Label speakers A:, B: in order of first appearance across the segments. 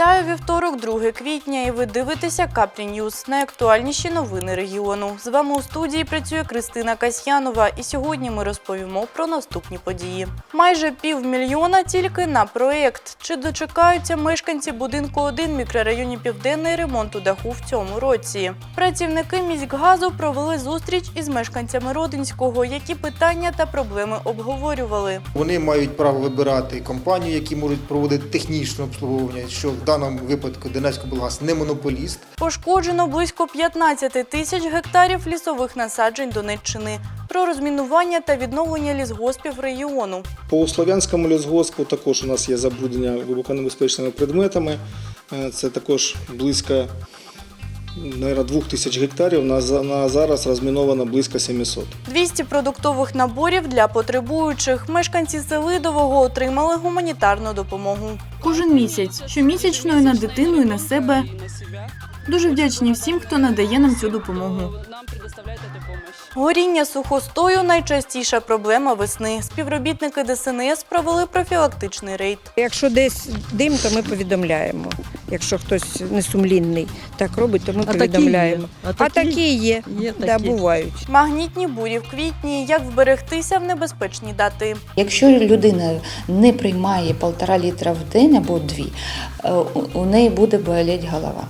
A: Вітаю вівторок, 2 квітня, і ви дивитеся Каплі Ньюз, найактуальніші новини регіону. З вами у студії працює Кристина Касьянова, і сьогодні ми розповімо про наступні події. Майже півмільйона тільки на проєкт. Чи дочекаються мешканці будинку 1 в мікрорайоні Південний ремонту даху в цьому році? Працівники міськгазу провели зустріч із мешканцями Родинського, які питання та проблеми обговорювали.
B: Вони мають право вибирати компанії, які можуть проводити технічне обслуговування, що даному випадку Донецькоблгаз не монополіст.
A: Пошкоджено близько 15 тисяч гектарів лісових насаджень Донеччини. Про розмінування та відновлення лісгоспів регіону.
C: По Слов'янському лісгоспу також у нас є забруднення вибухонебезпечними предметами. Е, Це також близько наверное, 2 тисяч гектарів. На, за- на зараз розміновано близько 700.
A: 200 продуктових наборів для потребуючих. Мешканці Селидового отримали гуманітарну допомогу. Кожен місяць, щомісячною на дитину, і на себе. Дуже вдячні всім, хто надає нам цю допомогу.
D: Нам предоставляют эту помощь.
A: Горіння сухостою найчастіша проблема весни. Співробітники ДСНС провели профілактичний рейд.
E: Якщо десь дим, то ми повідомляємо. Якщо хтось несумлінний так робить, то ми
F: А
E: повідомляємо.
F: є.
E: А
F: такі
E: такі є,
F: Є
E: да, бувають.
A: Магнітні бурі в квітні. Як вберегтися в небезпечні дати?
G: Якщо людина не приймає полтора літра в день або дві, е, у- у неї буде боліти голова.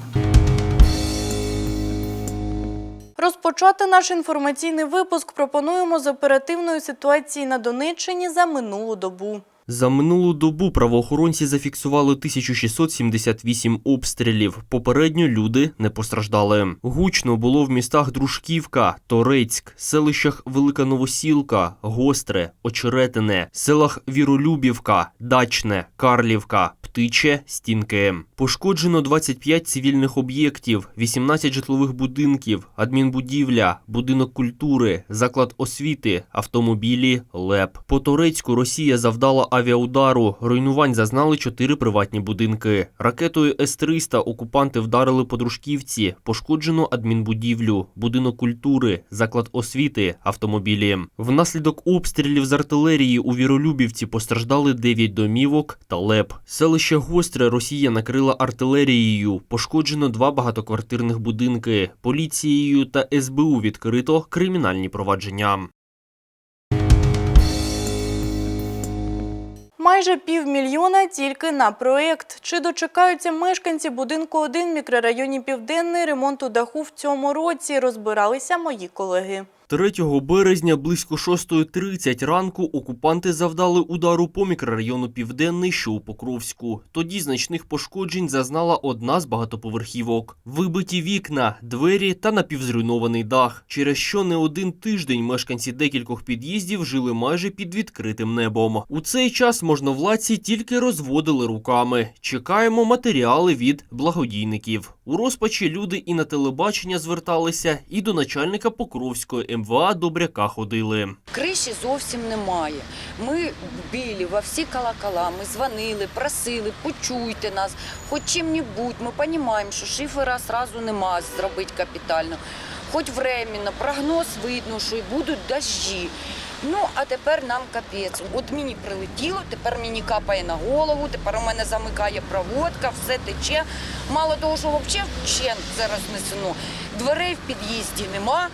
A: Розпочати наш інформаційний випуск пропонуємо з оперативної ситуації на Донеччині за минулу добу.
H: За минулу добу правоохоронці зафіксували 1678 обстрілів. Попередньо люди не постраждали. Гучно було в містах Дружківка, Торецьк, селищах Велика Новосілка, Гостре, Очеретине, селах Віролюбівка, Дачне, Карлівка, Птиче, Стінки. Пошкоджено 25 цивільних об'єктів, 18 житлових будинків, адмінбудівля, будинок культури, заклад освіти, автомобілі, ЛЕП. По Торецьку Росія завдала авіаудару. Руйнувань зазнали чотири приватні будинки. Ракетою С-300 окупанти вдарили по Дружківці, пошкоджено адмінбудівлю, будинок культури, заклад освіти, автомобілі. Внаслідок обстрілів з артилерії у Віролюбівці постраждали 9 домівок та ЛЕП. Селище Гостре Росія накрила артилерією. Пошкоджено два багатоквартирних будинки. Поліцією та СБУ відкрито кримінальні провадження.
A: Майже півмільйона тільки на проєкт. Чи дочекаються мешканці будинку 1 в мікрорайоні Південний ремонту даху в цьому році? Розбиралися мої колеги.
H: 3 березня близько 6.30 ранку окупанти завдали удару по мікрорайону Південний, що у Покровську. Тоді значних пошкоджень зазнала одна з багатоповерхівок. Вибиті вікна, двері та напівзруйнований дах, через що не один тиждень мешканці декількох під'їздів жили майже під відкритим небом. У цей час можновладці тільки розводили руками. Чекаємо матеріали від благодійників. У розпачі люди і на телебачення зверталися, і до начальника Покровської МВА Добряка ходили.
I: Криші зовсім немає. Ми білі во всі колокола, ми дзвонили, просили, почуйте нас, хоч чим-небудь. Ми розуміємо, що шифера одразу нема зробити капітально. Хоч временно, прогноз видно, що і будуть дощі. Ну, а тепер нам капець. От мені прилетіло, тепер мені капає на голову, тепер у мене замикає проводка, все тече. Мало того, що взагалі вчен це рознесено. Дверей в під'їзді нема.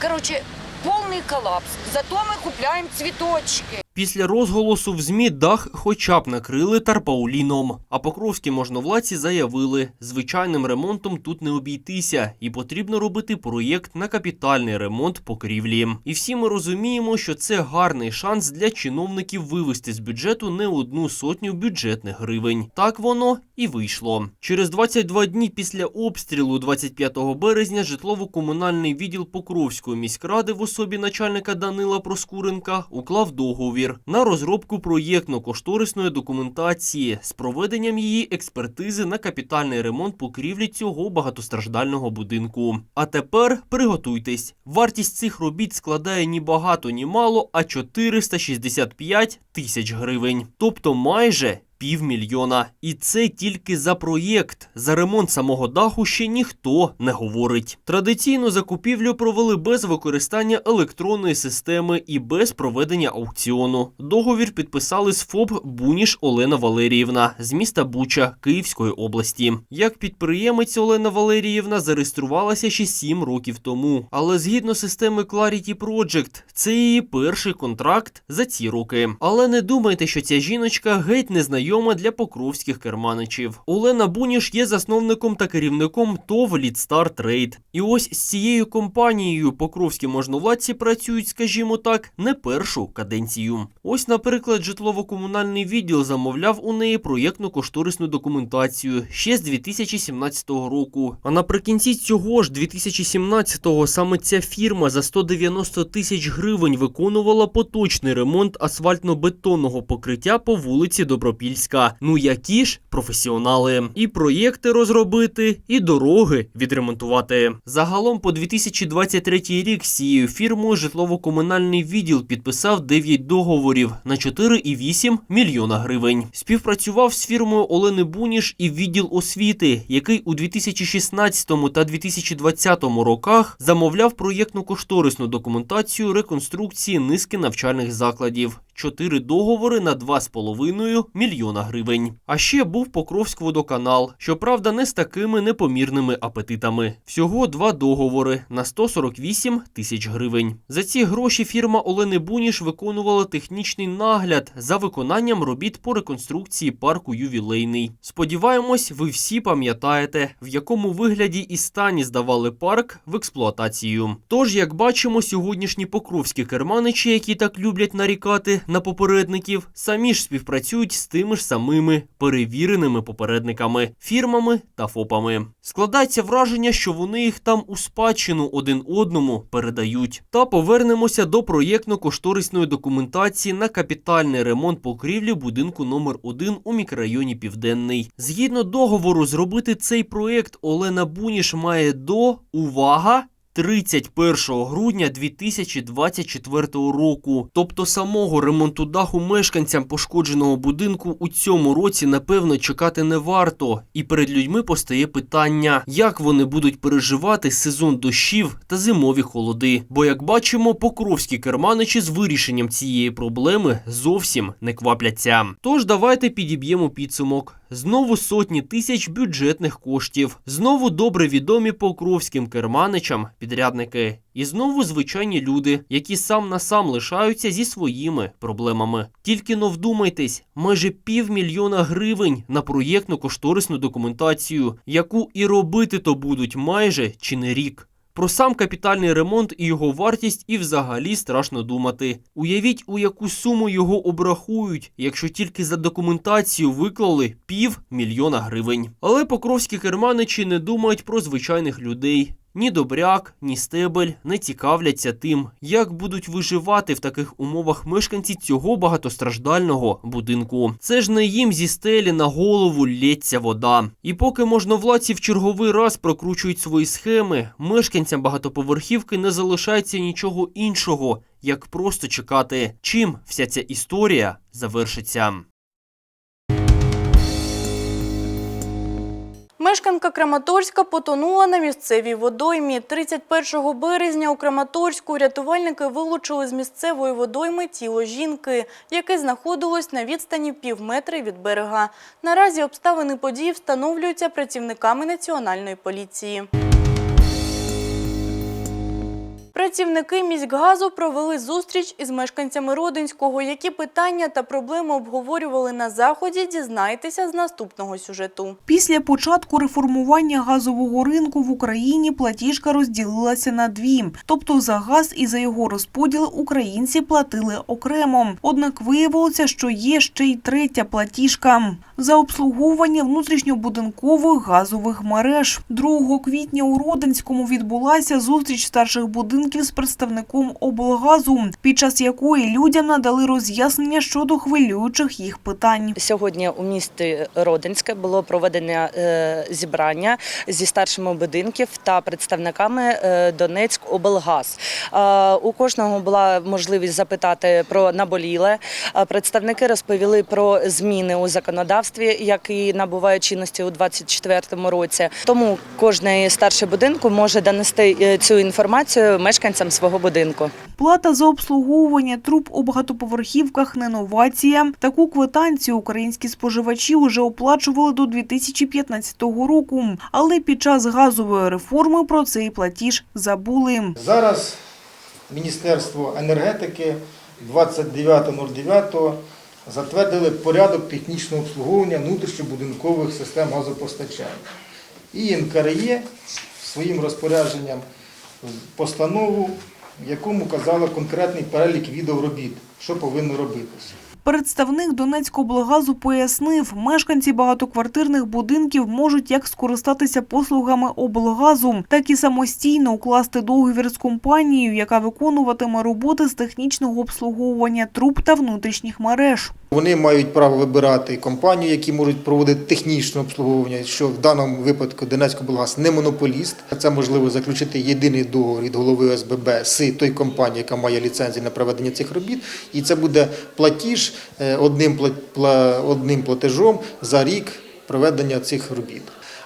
I: Коротше, повний колапс. Зато ми купляємо цвіточки.
H: Після розголосу в ЗМІ дах хоча б накрили тарпауліном. А покровські можновладці заявили, звичайним ремонтом тут не обійтися, і потрібно робити проєкт на капітальний ремонт покрівлі. І всі ми розуміємо, що це гарний шанс для чиновників вивести з бюджету не одну сотню бюджетних гривень. Так воно і вийшло. Через 22 дні після обстрілу 25 березня житлово-комунальний відділ Покровської міськради в особі начальника Данила Проскуренка уклав договір на розробку проєктно-кошторисної документації з проведенням її експертизи на капітальний ремонт покрівлі цього багатостраждального будинку. А тепер приготуйтесь. Вартість цих робіт складає ні багато, ні мало, а 465 тисяч гривень, тобто майже півмільйона. І це тільки за проєкт. За ремонт самого даху ще ніхто не говорить. Традиційну закупівлю провели без використання електронної системи і без проведення аукціону. Договір підписали з ФОБ Буніш Олена Валеріївна з міста Буча Київської області. Як підприємець Олена Валеріївна зареєструвалася ще 7 років тому. Але згідно системи Clarity Project, це її перший контракт за ці роки. Але не думайте, що ця жіночка геть незнайома для покровських керманичів. Олена Буніш є засновником та керівником ТОВ Лідстар Трейд. І ось з цією компанією покровські можновладці працюють, скажімо так, не першу каденцію. Ось, наприклад, житлово-комунальний відділ замовляв у неї проєктну кошторисну документацію ще з 2017 року. А наприкінці цього ж 2017-го саме ця фірма за 190 тисяч гривень виконувала поточний ремонт асфальтно-бетонного покриття по вулиці Добропільська. Ну які ж професіонали, і проєкти розробити, і дороги відремонтувати. Загалом по 2023 рік з цією фірмою житлово-комунальний відділ підписав 9 договорів на 4,8 мільйона гривень. Співпрацював з фірмою Олени Буніш і відділ освіти, який у 2016 та 2020 роках замовляв проєктну кошторисну документацію реконструкції низки навчальних закладів. Чотири договори на 2,5 мільйона гривень. А ще був Покровськ водоканал, щоправда, не з такими непомірними апетитами. Всього два договори на 148 тисяч гривень. За ці гроші фірма Олени Буніш виконувала технічний нагляд за виконанням робіт по реконструкції парку ювілейний. Сподіваємось, ви всі пам'ятаєте, в якому вигляді і стані здавали парк в експлуатацію. Тож, як бачимо, сьогоднішні покровські керманичі, які так люблять нарікати на попередників, самі ж співпрацюють з тими ж самими перевіреними попередниками, фірмами та ФОПами. Складається враження, що вони їх там у спадщину один одному передають. Та повернемося до проєктно-кошторисної документації на капітальний ремонт покрівлі будинку номер 1 у мікрорайоні Південний. Згідно договору, зробити цей проєкт Олена Буніш має до увага. 31 грудня 2024 року. Тобто самого ремонту даху мешканцям пошкодженого будинку у цьому році напевно чекати не варто. І перед людьми постає питання, як вони будуть переживати сезон дощів та зимові холоди. Бо, як бачимо, покровські керманичі з вирішенням цієї проблеми зовсім не квапляться. Тож давайте підіб'ємо підсумок. Знову сотні тисяч бюджетних коштів, знову добре відомі покровським керманичам підрядники, і знову звичайні люди, які сам на сам лишаються зі своїми проблемами. Тільки но вдумайтесь, майже півмільйона гривень на проєктну кошторисну документацію, яку і робити то будуть майже чи не рік. Про сам капітальний ремонт і його вартість і взагалі страшно думати. Уявіть, у яку суму його обрахують, якщо тільки за документацію виклали пів мільйона гривень. Але покровські керманичі не думають про звичайних людей. Ні добряк, ні стебель не цікавляться тим, як будуть виживати в таких умовах мешканці цього багатостраждального будинку. Це ж не їм зі стелі на голову лється вода. І поки можновладці в черговий раз прокручують свої схеми, мешканцям багатоповерхівки не залишається нічого іншого, як просто чекати, чим вся ця історія завершиться.
A: Мешканка Краматорська потонула на місцевій водоймі. 31 березня у Краматорську рятувальники вилучили з місцевої водойми тіло жінки, яке знаходилось на відстані пів метри від берега. Наразі обставини події встановлюються працівниками національної поліції. Працівники міськгазу провели зустріч із мешканцями Родинського. Які питання та проблеми обговорювали на заході, дізнайтеся з наступного сюжету.
F: Після початку реформування газового ринку в Україні платіжка розділилася на дві. Тобто за газ і за його розподіл українці платили окремо. Однак виявилося, що є ще й третя платіжка – за обслуговування внутрішньобудинкових газових мереж. 2 квітня у Родинському відбулася зустріч старших будинків будинків з представником облгазу, під час якої людям надали роз'яснення щодо хвилюючих їх питань.
J: Сьогодні у місті Родинське було проведення е, зібрання зі старшими будинків та представниками е, Донецьк облгаз. Е, У кожного була можливість запитати про наболіле. Представники розповіли про зміни у законодавстві, які набувають чинності у 2024 році. Тому кожний старший будинку може донести цю інформацію мешканцям свого будинку.
F: Плата за обслуговування труб у багатоповерхівках не новація. Таку квитанцію українські споживачі вже оплачували до 2015 року, але під час газової реформи про цей платіж забули.
B: Зараз Міністерство енергетики 29.09 затвердили порядок технічного обслуговування внутрішньобудинкових систем газопостачання. І НКРЄ своїм розпорядженням постанову, в якому казала конкретний перелік відео робіт, що повинно робитися.
F: Представник Донецькоблгазу пояснив, мешканці багатоквартирних будинків можуть як скористатися послугами облгазу, так і самостійно укласти договір з компанією, яка виконуватиме роботи з технічного обслуговування труб та внутрішніх мереж.
B: Вони мають право вибирати компанію, які можуть проводити технічне обслуговування, що в даному випадку Донецькоблгаз не монополіст. Це можливо заключити єдиний договір від голови ОСББ з той компанії, яка має ліцензію на проведення цих робіт. І це буде платіж е, одним, одним платежом за рік проведення цих робіт.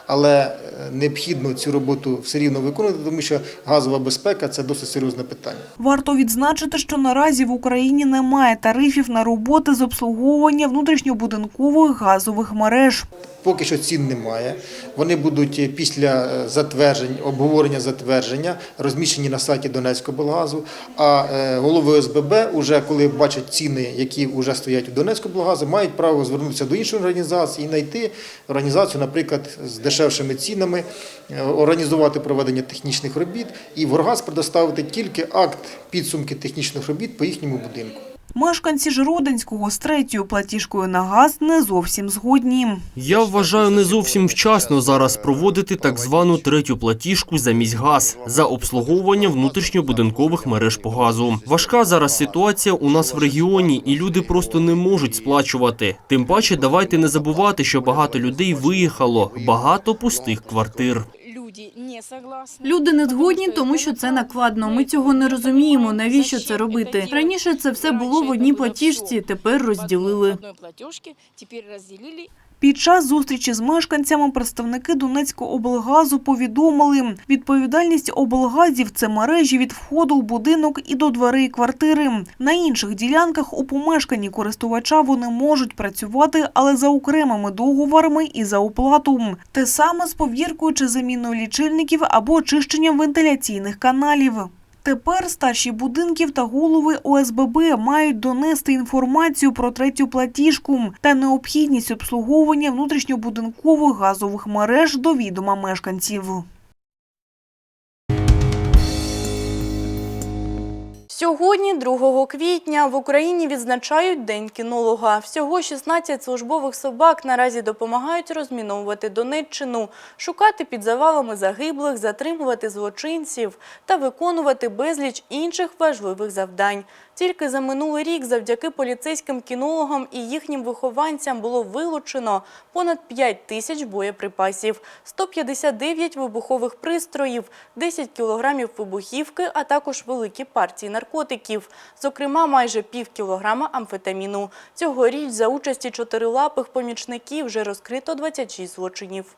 B: Але необхідно цю роботу все рівно виконувати, тому що газова безпека це досить серйозне питання.
F: Варто відзначити, що наразі в Україні немає тарифів на роботи з обслуговування внутрішньобудинкових газових мереж.
B: Поки що цін немає. Вони будуть е, після е, затверджень, обговорення затвердження розміщені на сайті Донецькоблгазу. А е, голови ОСББ, уже коли бачать ціни, які вже стоять у Донецькоблгазу, мають право звернутися до іншої організації і знайти організацію, наприклад, з дешевшими цінами, е, організувати проведення технічних робіт і Воргаз предоставити тільки акт підсумки технічних робіт по їхньому будинку.
F: Мешканці Жиродинського з третьою платіжкою на газ не зовсім згодні.
H: Я вважаю не зовсім вчасно зараз проводити так звану третю платіжку замість газ за обслуговування внутрішньобудинкових мереж по газу. Важка зараз ситуація у нас в регіоні, і люди просто не можуть сплачувати. Тим паче, давайте не забувати, що багато людей виїхало, багато пустих квартир.
A: Люди не згодні, тому що це накладно. Ми цього не розуміємо. Навіщо це робити? Раніше це все було в одній платіжці, тепер розділили.
F: Під час зустрічі з мешканцями представники Донецького облгазу повідомили, відповідальність облгазів – це мережі від входу у будинок і до дверей квартири. На інших ділянках у помешканні користувача вони можуть працювати, але за окремими договорами і за оплату. Те саме з повіркою чи заміною лічильників або очищенням вентиляційних каналів. Тепер старші будинків та голови ОСББ мають донести інформацію про третю платіжку та необхідність обслуговування внутрішньобудинкових газових мереж до відома мешканців.
A: Сьогодні, 2 квітня, в Україні відзначають День кінолога. Всього 16 службових собак наразі допомагають розміновувати Донеччину, шукати під завалами загиблих, затримувати злочинців та виконувати безліч інших важливих завдань. Тільки за минулий рік завдяки поліцейським кінологам і їхнім вихованцям було вилучено понад 5 тисяч боєприпасів, 159 вибухових пристроїв, 10 кілограмів вибухівки, а також великі партії наркотиків, зокрема майже пів кілограма амфетаміну. Цьогоріч за участі чотирилапих помічників вже розкрито 26 злочинів.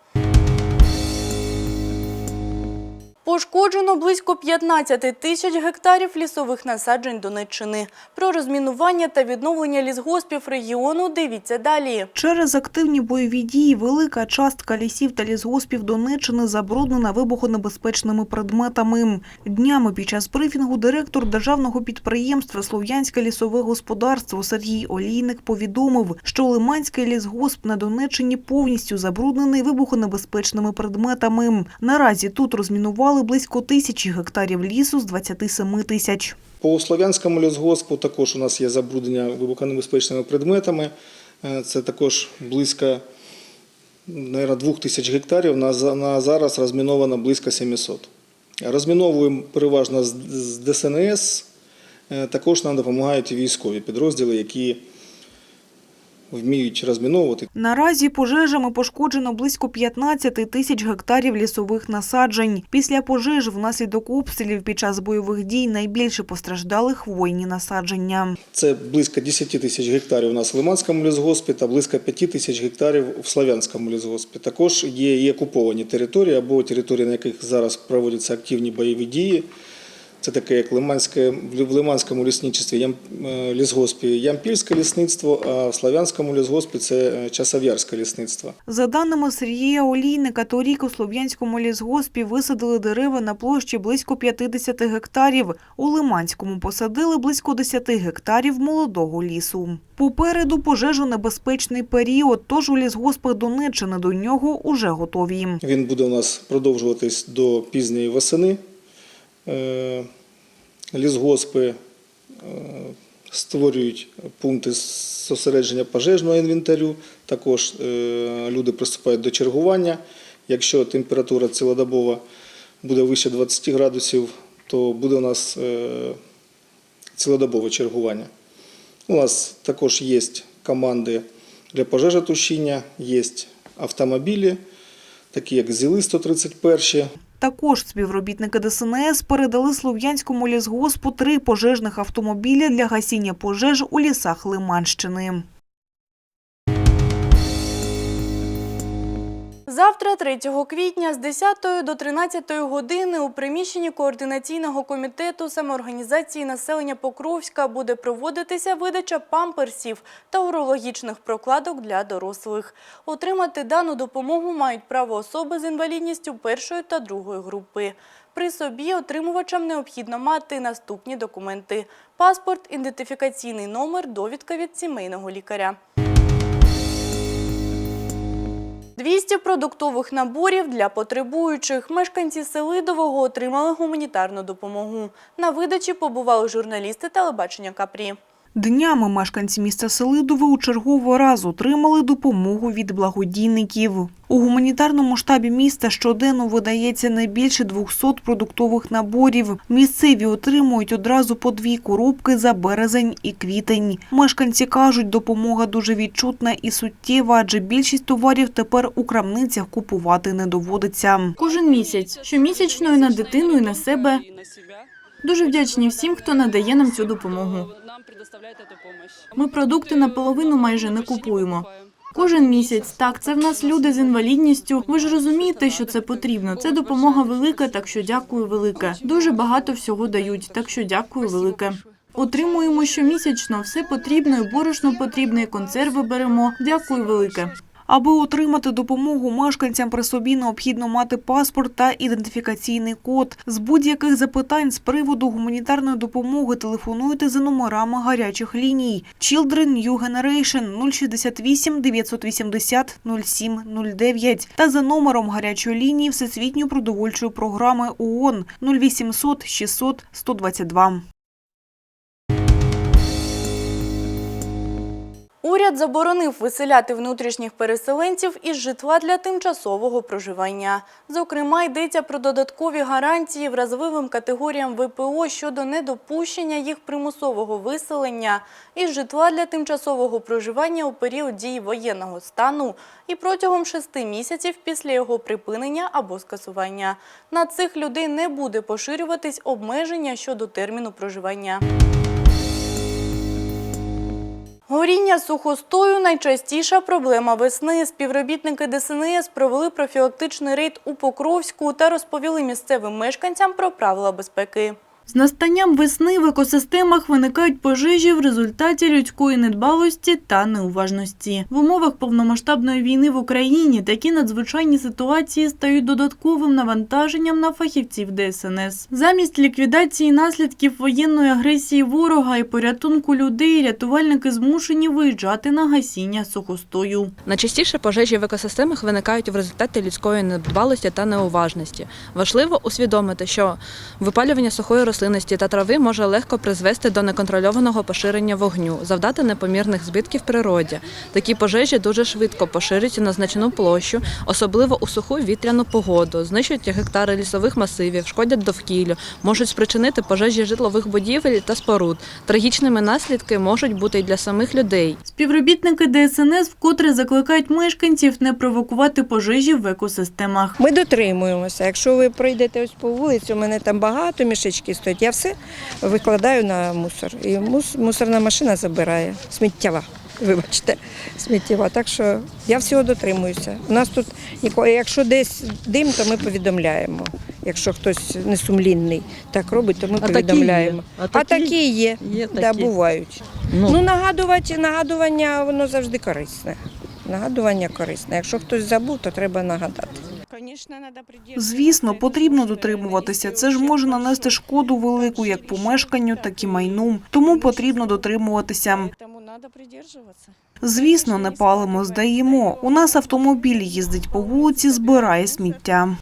A: Пошкоджено близько 15 тисяч гектарів лісових насаджень Донеччини. Про розмінування та відновлення лісгоспів регіону дивіться далі.
F: Через активні бойові дії велика частка лісів та лісгоспів Донеччини забруднена вибухонебезпечними предметами. Днями під час брифінгу директор державного підприємства Слов'янське лісове господарство Сергій Олійник повідомив, що Лиманський лісгосп на Донеччині повністю забруднений вибухонебезпечними предметами. Наразі тут розмінували близько тисячі гектарів лісу з 27 тисяч.
C: По Слов'янському лісгоспу також у нас є забруднення вибухонебезпечними предметами. Е, Це також близько наверное, 2 тисяч гектарів. На, зараз розміновано близько 700. Розміновуємо переважно з з ДСНС. Е, Також нам допомагають і військові підрозділи, які вміють розміновувати.
F: Наразі пожежами пошкоджено близько 15 тисяч гектарів лісових насаджень. Після пожеж внаслідок обстрілів під час бойових дій найбільше постраждали хвойні насадження.
C: Це близько 10 тисяч гектарів у нас в Лиманському лісгоспі та близько 5 тисяч гектарів в Славянському лісгоспі. Також є і окуповані території або території, на яких зараз проводяться активні бойові дії. Це таке, як Лиманське, в Лиманському лісничестві, Ям, е, лісгоспі Ямпільське лісництво, а в Славянському лісгоспі це е, Часов'ярське лісництво.
F: За даними Сергія Олійника, торік у Слов'янському лісгоспі висадили дерева на площі близько 50 гектарів. У Лиманському посадили близько 10 гектарів молодого лісу. Попереду пожежонебезпечний період, тож у лісгоспах Донеччини до нього уже готові.
C: Він буде у нас продовжуватись до пізньої восени. Е, Лісгоспи е, створюють пункти зосередження пожежного інвентарю. Також е, люди приступають до чергування. Якщо температура цілодобова буде вище 20 градусів, то буде у нас цілодобове чергування. У нас також є команди для пожежотушіння, є автомобілі, такі як ЗІЛи-131.
F: Також співробітники ДСНС передали Слов'янському лісгоспу три пожежних автомобілі для гасіння пожеж у лісах Лиманщини.
A: Завтра, 3 квітня, з 10 до 13 години у приміщенні координаційного комітету самоорганізації населення Покровська буде проводитися видача памперсів та урологічних прокладок для дорослих. Отримати дану допомогу мають право особи з інвалідністю першої та другої групи. При собі отримувачам необхідно мати наступні документи: паспорт, ідентифікаційний номер, довідка від сімейного лікаря. 200 продуктових наборів для потребуючих. Мешканці Селидового отримали гуманітарну допомогу. На видачі побували журналісти телебачення Капрі.
F: Днями мешканці міста Селидове у черговий раз отримали допомогу від благодійників. У гуманітарному штабі міста щоденно видається не більше 200 продуктових наборів. Місцеві отримують одразу по дві коробки за березень і квітень. Мешканці кажуть, допомога дуже відчутна і суттєва, адже більшість товарів тепер у крамницях купувати не доводиться.
A: Кожен місяць, щомісячно і на дитину, і на себе. Дуже вдячні всім, хто надає нам цю допомогу.
D: Предоставляет эту помощь.
A: Ми продукти наполовину майже не купуємо. Кожен місяць, так, це в нас люди з інвалідністю. Ви ж розумієте, що це потрібно. Це допомога велика, так що дякую велике. Дуже багато всього дають, так що дякую велике. Отримуємо щомісячно, все потрібно, борошно потрібне, консерви беремо. Дякую велике.
F: Аби отримати допомогу мешканцям при собі необхідно мати паспорт та ідентифікаційний код. З будь-яких запитань з приводу гуманітарної допомоги телефонуйте за номерами гарячих ліній. Children New Generation 068 980 07 09 та за номером гарячої лінії Всесвітньої продовольчої програми ООН 0800 600 122.
A: Уряд заборонив виселяти внутрішніх переселенців із житла для тимчасового проживання. Зокрема, йдеться про додаткові гарантії вразливим категоріям ВПО щодо недопущення їх примусового виселення із житла для тимчасового проживання у період дії воєнного стану і протягом шести місяців після його припинення або скасування. На цих людей не буде поширюватись обмеження щодо терміну проживання. Горіння сухостою – найчастіша проблема весни. Співробітники ДСНС провели профілактичний рейд у Покровську та розповіли місцевим мешканцям про правила безпеки. З настанням весни в екосистемах виникають пожежі в результаті людської недбалості та неуважності. В умовах повномасштабної війни в Україні такі надзвичайні ситуації стають додатковим навантаженням на фахівців ДСНС. Замість ліквідації наслідків воєнної агресії ворога і порятунку людей рятувальники змушені виїжджати на гасіння сухостою.
K: Найчастіше пожежі в екосистемах виникають в результаті людської недбалості та неуважності. Важливо усвідомити, що випалювання сухої рослини рослинності та трави може легко призвести до неконтрольованого поширення вогню, завдати непомірних збитків природі. Такі пожежі дуже швидко поширюються на значну площу, особливо у суху вітряну погоду, знищують гектари лісових масивів, шкодять довкіллю, можуть спричинити пожежі житлових будівель та споруд. Трагічними наслідки можуть бути й для самих людей.
A: Співробітники ДСНС вкотре закликають мешканців не провокувати пожежі в екосистемах.
E: Ми дотримуємося. Якщо ви пройдете ось по вулиці, у мене там багато мішечки стоять, я все викладаю на мусор. І мус- мусорна машина забирає, сміттєва. Вибачте, сміттєва. Так що я всього дотримуюся. У нас тут ніколи, якщо десь дим, то ми повідомляємо. Якщо хтось несумлінний так робить, то ми повідомляємо. а такі є, Да, бувають. Ну, нагадувати, нагадування воно завжди корисне. Нагадування корисне. Якщо хтось забув, то треба нагадати.
F: Звісно, потрібно дотримуватися. Це ж може нанести шкоду велику як помешканню, так і майну. Тому потрібно дотримуватися. Звісно, не палимо, здаємо. У нас автомобіль їздить по вулиці, збирає сміття.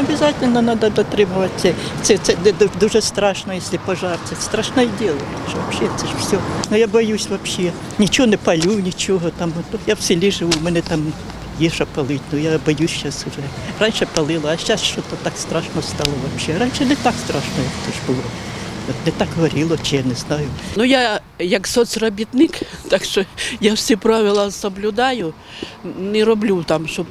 L: Обязательно надо дотримуватися. Це, це дуже страшно, якщо пожар. Це страшне діло. Що взагалі це ж все. Ну я боюсь взагалі. Нічого не палю, нічого там. Я в селі живу, у мене там є що палити. Ну я боюсь зараз вже. Раніше палила, а зараз щось так страшно стало взагалі. Раніше не так страшно, як то ж було. Не так горіло, чи я не знаю.
M: Ну я як соцробітник, так що я всі правила соблюдаю, не роблю там, щоб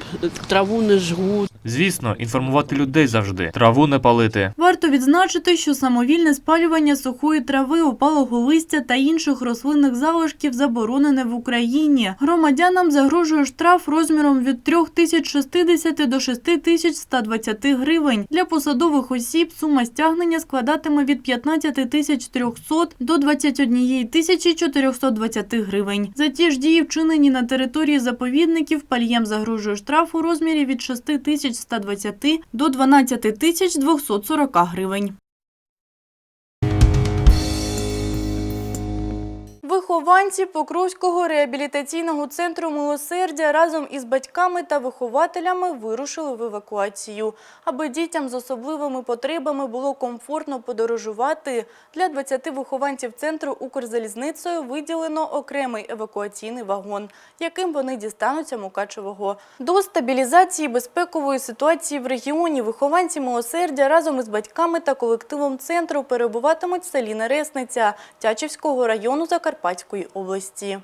M: траву не жгу,
N: Звісно, інформувати людей завжди, траву не палити.
A: Варто відзначити, що самовільне спалювання сухої трави, опалого листя та інших рослинних залишків заборонене в Україні. Громадянам загрожує штраф розміром від 3060 до 6120 гривень. Для посадових осіб сума стягнення складатиме від 15 300 до 21 420 гривень. За ті ж дії, вчинені на території заповідників, пальєм загрожує штраф у розмірі від 6120 до 12 240 гривень. Вихованці Покровського реабілітаційного центру милосердя разом із батьками та вихователями вирушили в евакуацію. Аби дітям з особливими потребами було комфортно подорожувати, для 20 вихованців центру Укрзалізницею виділено окремий евакуаційний вагон, яким вони дістануться Мукачевого. До стабілізації безпекової ситуації в регіоні вихованці милосердя разом із батьками та колективом центру перебуватимуть в селі Нересниця Тячівського району Закарпатської області.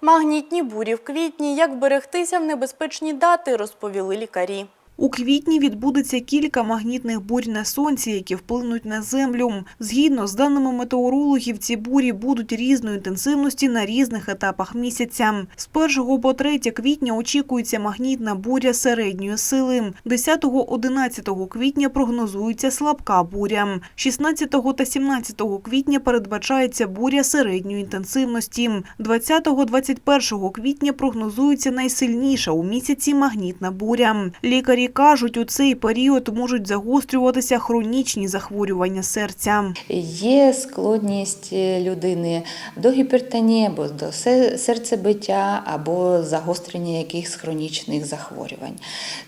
A: Магнітні бурі в квітні. Як берегтися в небезпечні дати, розповіли лікарі.
F: У квітні відбудеться кілька магнітних бурь на сонці, які вплинуть на землю. Згідно з даними метеорологів, ці бурі будуть різної інтенсивності на різних етапах місяця. З 1 по 3 квітня очікується магнітна буря середньої сили. 10-11 квітня прогнозується слабка буря. 16 та 17 квітня передбачається буря середньої інтенсивності. 20-21 квітня прогнозується найсильніша у місяці магнітна буря. Лікарі кажуть, у цей період можуть загострюватися хронічні захворювання серця.
G: Є складність людини до гіпертонії або до серцебиття, або загострення якихось хронічних захворювань.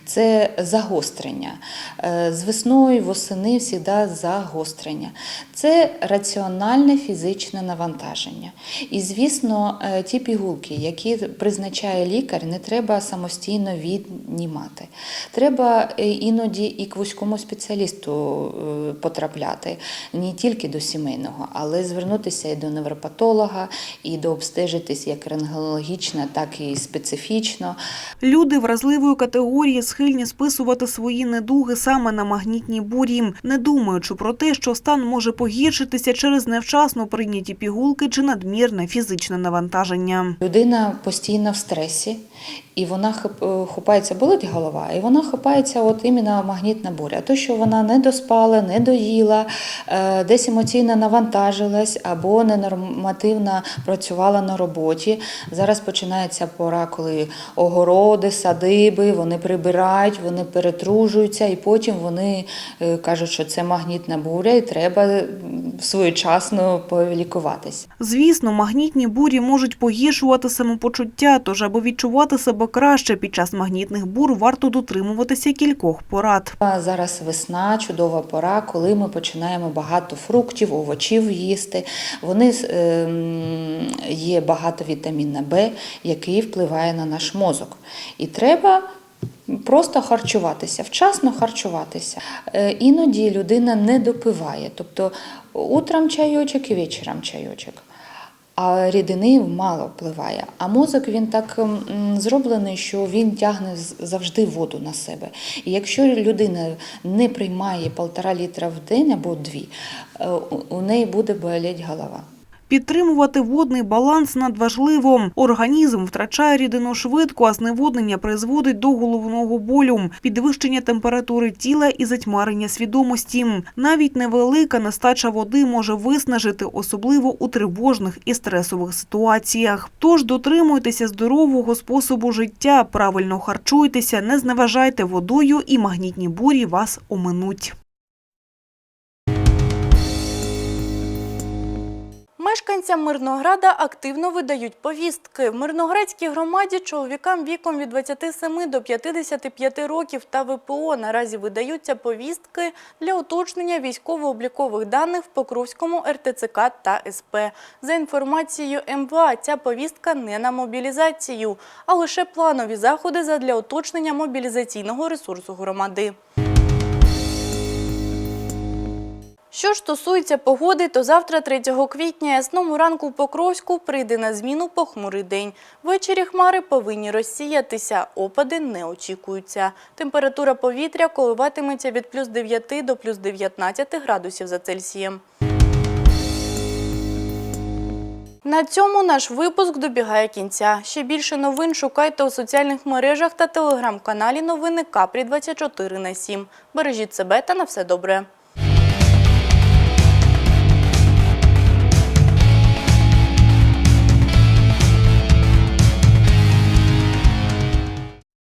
G: Це загострення. Е, З весною, восени завжди загострення. Це раціональне фізичне навантаження. І, звісно, е, ті пігулки, які призначає лікар, не треба самостійно віднімати. Треба е, іноді і к вузькому спеціалісту е, потрапляти, не тільки до сімейного, але звернутися і до невропатолога, і до обстежитись як рентгенологічно, так і специфічно.
F: Люди вразливої категорії схильні списувати свої недуги саме на магнітні бурі, не думаючи про те, що стан може погіршитися через невчасно прийняті пігулки чи надмірне фізичне навантаження.
G: Людина постійно в стресі, і вона е, хапається, болить голова, і вона хапається от іменно магнітна буря. То, що вона не доспала, не доїла, е, десь емоційно навантажилась або ненормативно працювала на роботі. Зараз починається пора, коли огороди, садиби, вони прибирають, вони перетружуються, і потім вони е, кажуть, що це магнітна буря, і треба своєчасно полікуватись.
F: Звісно, магнітні бурі можуть погіршувати самопочуття, тож аби відчувати себе краще під час магнітних бур, варто дотримуватися кількох порад.
G: Зараз весна, чудова пора, коли ми починаємо багато фруктів, овочів їсти. Вони ем, є багато вітаміна Б, який впливає на наш мозок. І треба просто харчуватися, вчасно харчуватися. Е, Іноді людина не допиває, тобто утром чайочок і вечором чайочок. А рідини мало впливає. А мозок він так зроблений, що він тягне завжди воду на себе. І якщо людина не приймає полтора літра в день або дві, е, у неї буде боліти голова.
F: Підтримувати водний баланс надважливо. Організм втрачає рідину швидко, а зневоднення призводить до головного болю, підвищення температури тіла і затьмарення свідомості. Навіть невелика нестача води може виснажити, особливо у тривожних і стресових ситуаціях. Тож дотримуйтеся здорового способу життя, правильно харчуйтеся, не зневажайте водою, і магнітні бурі вас оминуть.
A: Мешканцям Мирнограда активно видають повістки. В Мирноградській громаді чоловікам віком від 27 до 55 років та ВПО наразі видаються повістки для уточнення військово-облікових даних в Покровському РТЦК та СП. За інформацією МВА, ця повістка не на мобілізацію, а лише планові заходи задля уточнення мобілізаційного ресурсу громади. Що ж стосується погоди, то завтра, 3 квітня, ясному ранку в Покровську прийде на зміну похмурий день. Ввечері хмари повинні розсіятися, опади не очікуються. Температура повітря коливатиметься від плюс 9 до плюс 19 градусів за Цельсієм. На цьому наш випуск добігає кінця. Ще більше новин шукайте у соціальних мережах та телеграм-каналі новини Капрі 24 на 7. Бережіть себе та на все добре.